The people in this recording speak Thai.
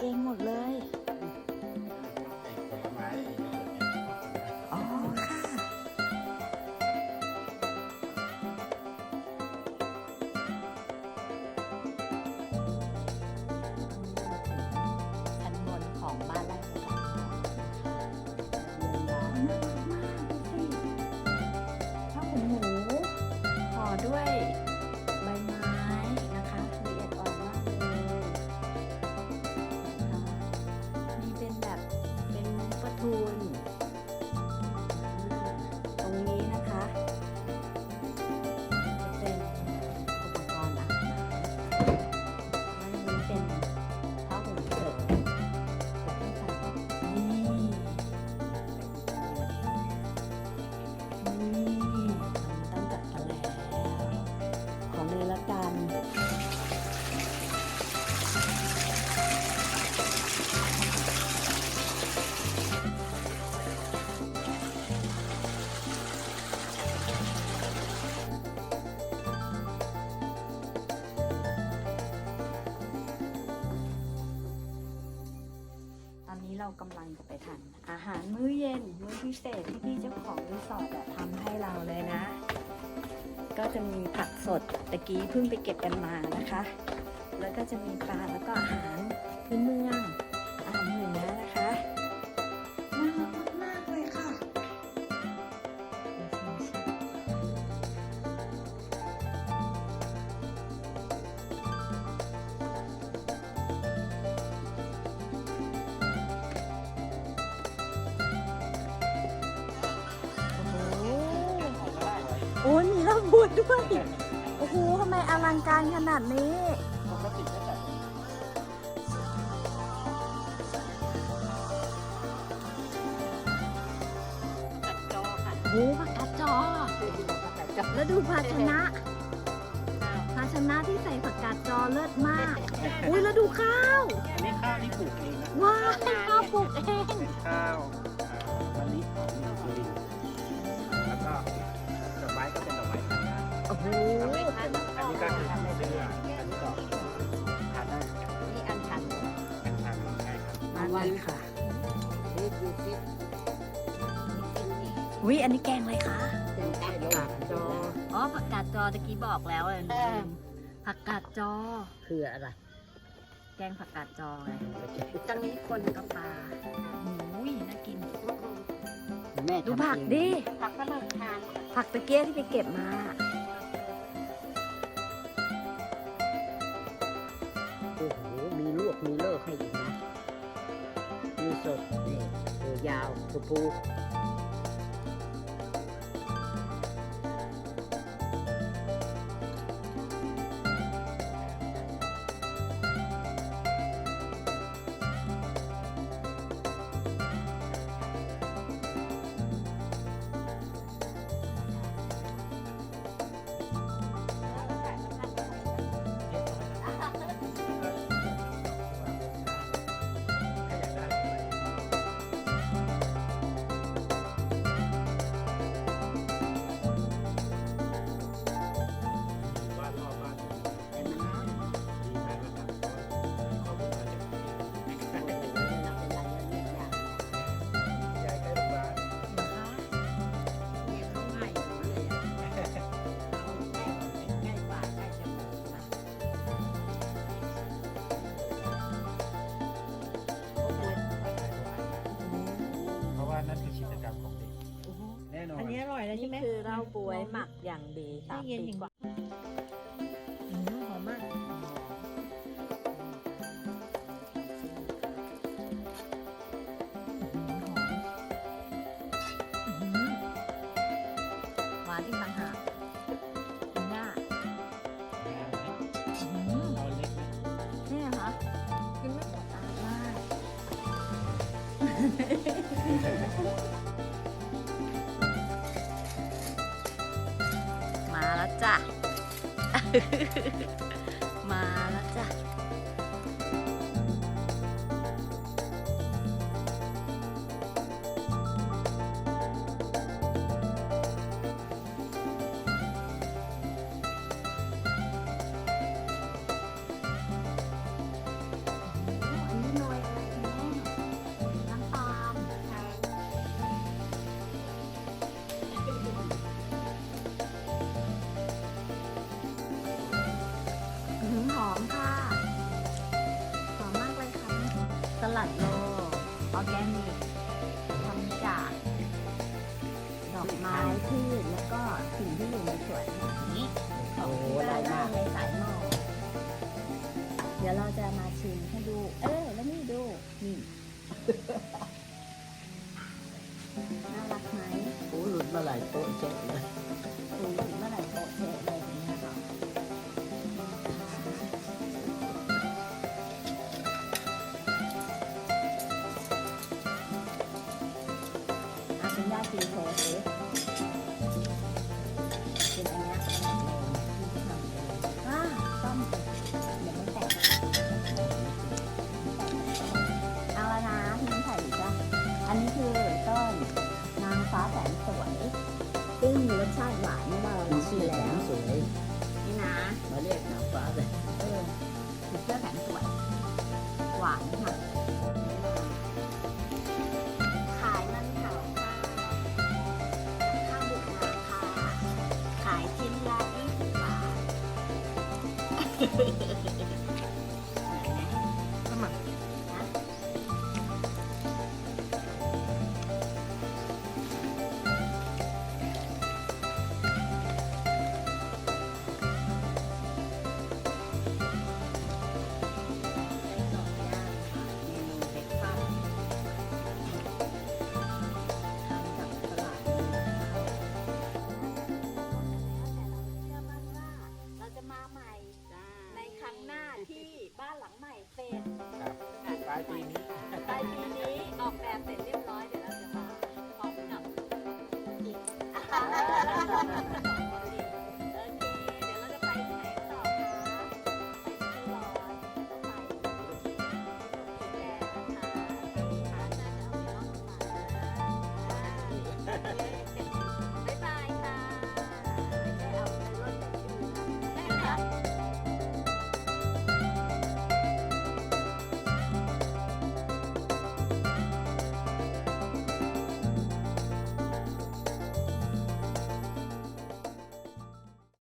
เองหมดเลย อ๋อค่ะ ชั้นบนของบ้านไร่ประกาศทองนน่ารักมากดูสิผ้าขนหนูห่อด้วย เรากำลังจะไปทานอาหารมื้อเย็น มื้อพิเศษที่พี่เจ้าของรีสอร์ททำให้เราเลยนะ ก็จะมีผักสดตะกี้เพิ่งไปเก็บกันมานะคะ แล้วก็จะมีปลาแล้วก็อาหารพื้นเมือง โอ้ยมีเหล้าบวชด้วย โอ้โหทำไมอลังการขนาดนี้ปกติก็จะกัดจอค่ะโอ้ผักกาดจอแล้วดูภาชนะ ภาชนะที่ใส่ผักกาดจอเลิศมาก อุ้ยแล้วดูข้าว อันนี้ข้าวที่ปลูกเองนะว้ายข้าวปลูกเองเป็นข้าวมะลิของนิวซีแลนด์ อุ้ยอันนี้แกงอะไรคะผักกาดจออ๋อผักกาดจอตะกี้บอกแล้วเลยลืมผักกาดจอ คืออะไรแกงผักกาดจอไงตอนนี้คนกับปลาอุ้ยน่ากิน แม่ดูทำผักเองดิ ผักก็เราทาน ผักตะเกียที่ไปเก็บมาโอ้โหมีลวกมีเลิกให้อีกนะ มีสดนี่ตัวยาวตัวปู อนอันนี้อร่อยแล้วนี่ใช่ไหมคือเหล้าบวยหมักอย่างดีสามเย็นปีอย่างกว่า อืมหอมมากหวานอีกต่างหากกินได้อืมเราเล็กไหมนี่เหรอคะกินไม่หมดตาได้ จ้ะ มาแล้วจ้ะ สลัดโลออร์แกนิกทำจากดอกไม้พืชแล้วก็สิ่งที่อยู่ในสวนนี้ของที่บ้านเราในสายม้อเดี๋ยวเราจะมาชิมให้ดู เออแล้วนี่ดูนี่น่ารักไหมโอ้หลุดมาหลายโต๊ะเจ๊เลย Ha ha ha. รั้งหน้าที่บ้านหลังใหม่เสร็ครับปลายปีนี้ปลายปีนี้ออกแบบเสร็จเรียบร้อยเดี๋ยวเราจะมาพร้อมกับอีกบ๊ายบายค่ะไม่ใช่เอารถอยู่นะคะ